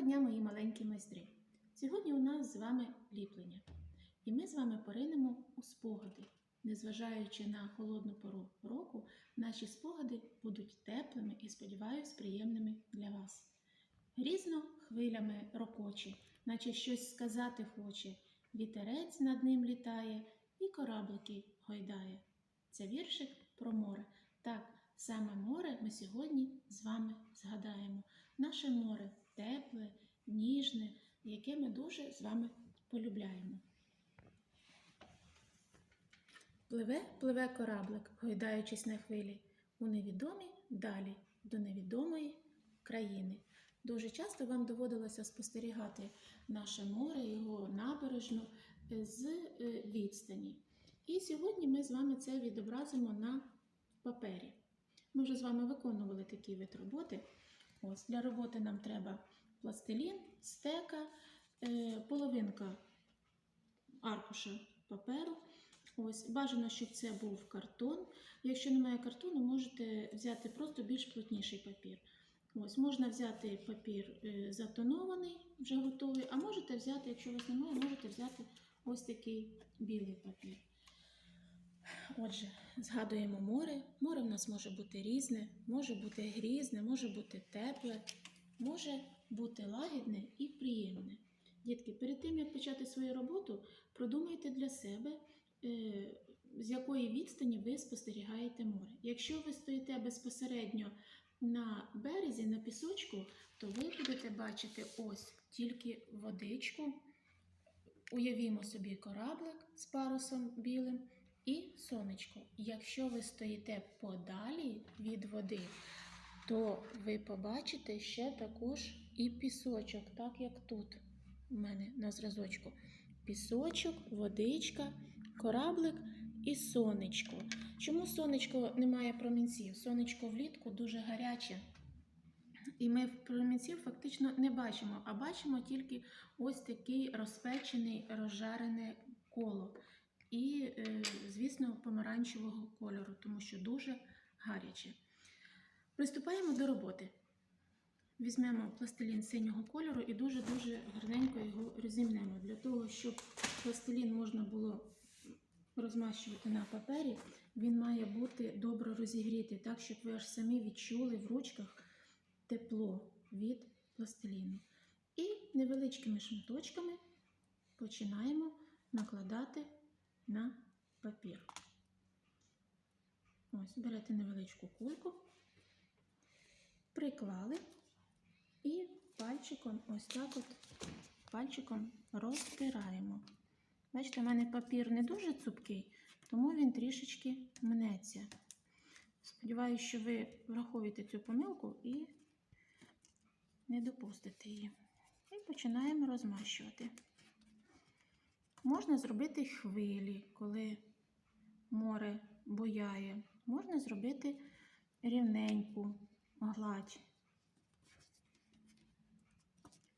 Доброго дня, мої маленькі майстри! Сьогодні у нас з вами ліплення, і ми з вами поринемо у спогади. Незважаючи на холодну пору року, наші спогади будуть теплими і, сподіваюсь, приємними для вас. Грізно хвилями рокоче, наче щось сказати хоче, вітерець над ним літає і кораблики гойдає. Це віршик про море. Так, саме море ми сьогодні з вами згадаємо. Наше море ніжне, яке ми дуже з вами полюбляємо. Пливе, пливе кораблик, гойдаючись на хвилі, у невідомі далі до невідомої країни. Дуже часто вам доводилося спостерігати наше море, його набережну е, з е, відстані. І сьогодні ми з вами це відобразимо на папері. Ми вже з вами виконували такі вид роботи. Ось для роботи нам треба пластилін, стека, е, половинка аркуша паперу. Ось бажано, щоб це був картон. Якщо немає картону, можете взяти просто більш плотніший папір. Ось можна взяти папір е, затонований, вже готовий, а можете взяти, якщо у вас немає, можете взяти ось такий білий папір. Отже, згадуємо море. Море в нас може бути різне, може бути грізне, може бути тепле, може бути лагідне і приємне. Дітки, перед тим як почати свою роботу, продумайте для себе, е, з якої відстані ви спостерігаєте море. Якщо ви стоїте безпосередньо на березі, на пісочку, то ви будете бачити ось тільки водичку. Уявімо собі кораблик з парусом білим і сонечко. Якщо ви стоїте подалі від води, то ви побачите ще також і пісочок, так як тут у мене на зразочку. Пісочок, водичка, кораблик і сонечко. Чому сонечко не має промінців? Сонечко влітку дуже гаряче. І ми промінців фактично не бачимо, а бачимо тільки ось такий розпечений, розжарене коло. І, е, звісно, помаранчевого кольору, тому що дуже гаряче. Приступаємо до роботи. Візьмемо пластилін синього кольору і дуже-дуже гарненько його розімнемо. Для того, щоб пластилін можна було розмащувати на папері, він має бути добре розігрітий, так, щоб ви аж самі відчули в ручках тепло від пластиліну. І невеличкими шматочками починаємо накладати на папір. Ось, берете невеличку кульку, приклали і пальчиком, ось так от пальчиком розтираємо. Бачите, у мене папір не дуже цупкий, тому він трішечки мнеться. Сподіваюся, що ви враховуєте цю помилку і не допустите її. І починаємо розмащувати. Можна зробити хвилі, коли море буяє. Можна зробити рівненьку гладь.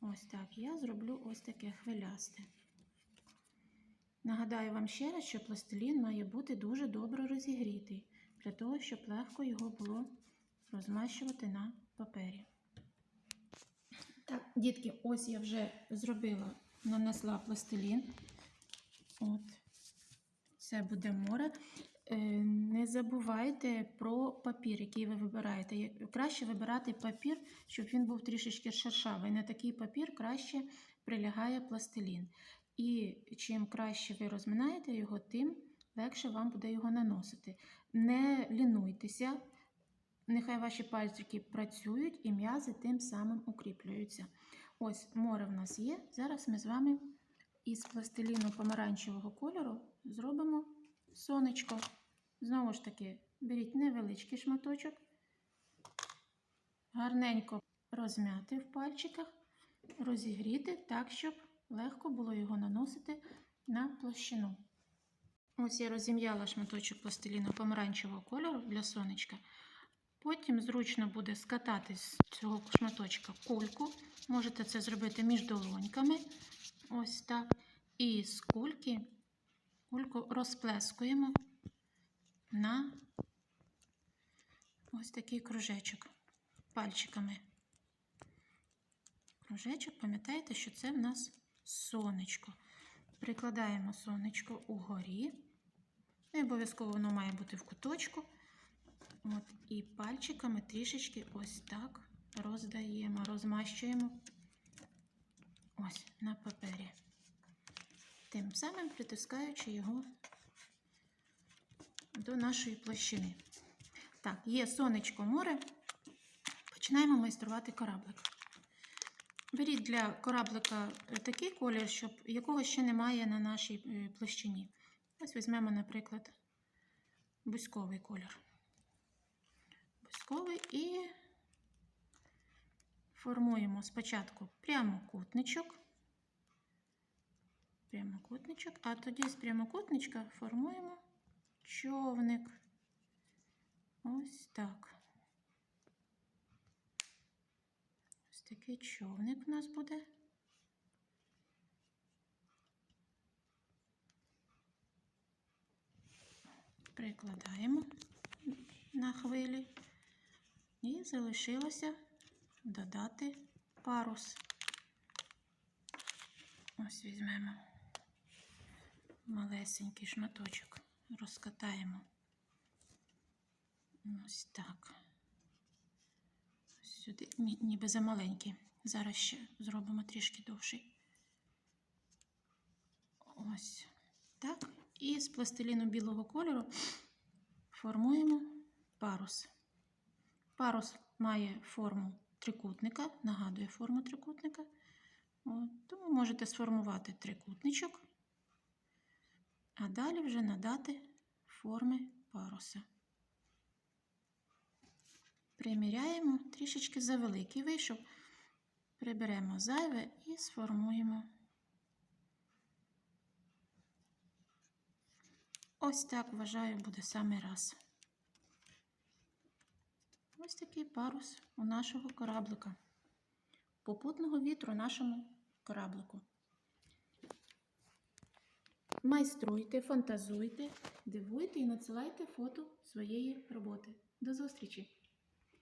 Ось так. Я зроблю ось таке хвилясте. Нагадаю вам ще раз, що пластилін має бути дуже добре розігрітий, для того, щоб легко його було розмащувати на папері. Так, дітки, ось я вже зробила, нанесла пластилін. От, це буде море. Е, Не забувайте про папір, який ви вибираєте. Краще вибирати папір, щоб він був трішечки шершавий. На такий папір краще прилягає пластилін. І чим краще ви розминаєте його, тим легше вам буде його наносити. Не лінуйтеся, нехай ваші пальчики працюють і м'язи тим самим укріплюються. Ось море в нас є. Зараз ми з вами із пластиліну помаранчевого кольору зробимо сонечко. Знову ж таки, беріть невеличкий шматочок, гарненько розм'яти в пальчиках, розігріти так, щоб легко було його наносити на площину. Ось я розім'яла шматочок пластиліну помаранчевого кольору для сонечка. Потім зручно буде скатати з цього шматочка кульку. Можете це зробити між долоньками. Ось так. І з кульки кульку розплескуємо на ось такий кружечок пальчиками. кружечок, пам'ятаєте, що це в нас сонечко. Прикладаємо сонечко угорі. Не обов'язково воно має бути в куточку. От, і пальчиками трішечки ось так роздаємо, розмащуємо ось на папері. Тим самим притискаючи його до нашої площини. Так, є сонечко море. Починаємо майструвати кораблик. Беріть для кораблика такий колір, щоб якого ще немає на нашій е, площині. Ось візьмемо, наприклад, бузьковий колір. Бузьковий і формуємо спочатку прямокутничок. Прямокутничок, а тоді з прямокутничка формуємо човник. Ось так. Ось такий човник у нас буде. Прикладаємо на хвилі і залишилося додати парус. Ось візьмемо малесенький шматочок, розкатаємо. Ось так. Сюди, ні, ніби замаленький. Зараз ще зробимо трішки довший. Ось так. І з пластиліну білого кольору формуємо парус. Парус має форму трикутника, нагадує форму трикутника. От, тому можете сформувати трикутничок, а далі вже надати форми паруса. Приміряємо трішечки завеликий вийшов, приберемо зайве і сформуємо. Ось так, вважаю, буде саме раз. Ось такий парус у нашого кораблика. Попутного вітру нашому кораблику. Майструйте, фантазуйте, дивуйте і надсилайте фото своєї роботи. До зустрічі!